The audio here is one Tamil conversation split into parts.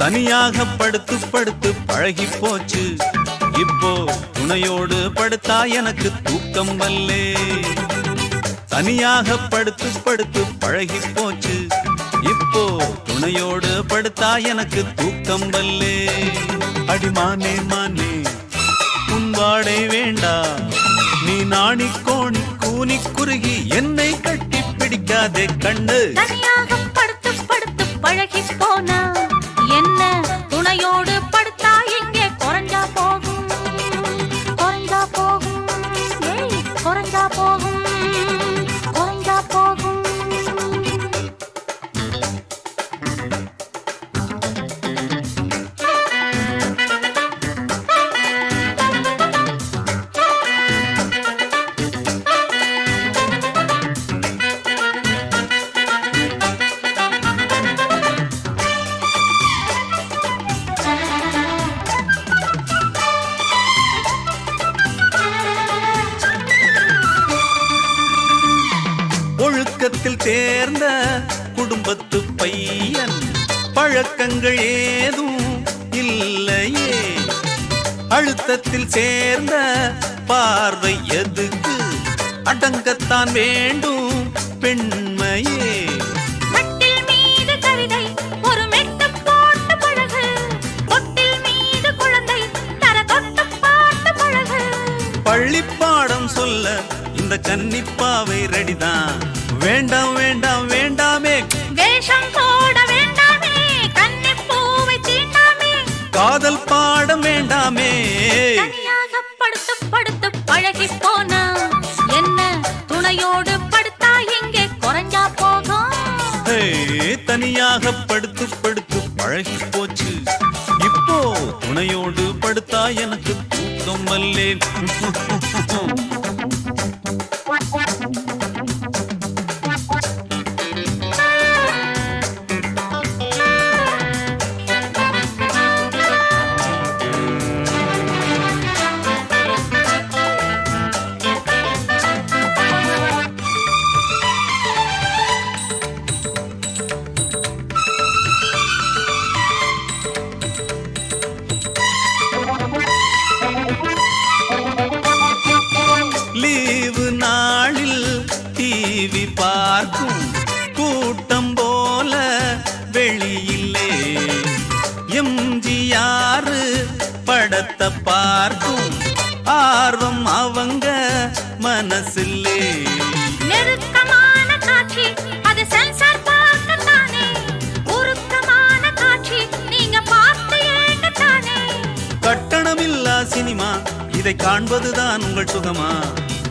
தனியாக படுத்து படுத்து பழகி போச்சு. இப்போ துணையோடு படுத்தா எனக்கு தூக்கம் வல்லே. தனியாக படுத்து படுத்து பழகி போச்சு. இப்போ துணையோடு படுத்தா எனக்கு தூக்கம் வல்லே. அடிமானே மானே உன் வாடை வேண்டாம் நீ நாணி கோணி கூனி குறுகி என்னை கட்டி பிடிக்காதே கண்ணு. தனியாக பழகி போனா என்ன? துணையோடு படுத்தா எங்கே? குறைஞ்சா போகும். குறைஞ்சா போகும். குறைஞ்சா போகும். ஒழுக்கத்தில் தேர்ந்த குடும்பத்து பையன். பழக்கங்கள் ஏதும் இல்லையே. அழுத்தத்தில் சேர்ந்த பார்வை எதுக்கு? அடங்கத்தான் வேண்டும் பெண்மையே. பள்ளிப்பாடம் சொல்ல இந்த கன்னிப்பாவை ரெடிதான் வேண்டாம் வேண்டாம் வேண்டாமே. வேஷம் போட வேண்டாமே. கன்னி பூவை தீண்டாமே காதல் பாடம் வேண்டாமே. தனியாக படுத்து படுத்து பழகி போனா என்ன? துணையோடு படுத்தா எங்கே குறைஞ்சா போகும் தனியாக படுத்து படுத்து பழகி போச்சு. இப்போ துணையோடு படுத்தா எனக்கு தூக்கம் வல்லே டிவி பார்க்கும் கூட்டம் போல வெளியிலே. எம்ஜிஆர் படத்தை பார்க்கும் ஆர்வம் அவங்க மனசில்லே நெருக்கமான காட்சி அது சென்சார் பார்க்கத்தானே? உருக்கமான காட்சி நீங்க பார்த்து ஏங்கத்தானே கட்டணமில்லா சினிமா இதை காண்பதுதான் உங்கள் சுகமா?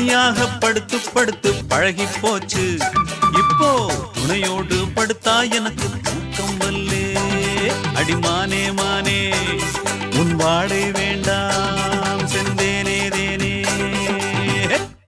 தனியாக படுத்து படுத்து பழகி போச்சு. இப்போ துணையோடு படுத்தா எனக்கு தூக்கம் வல்லே. அடிமானே மானே உன் வாடை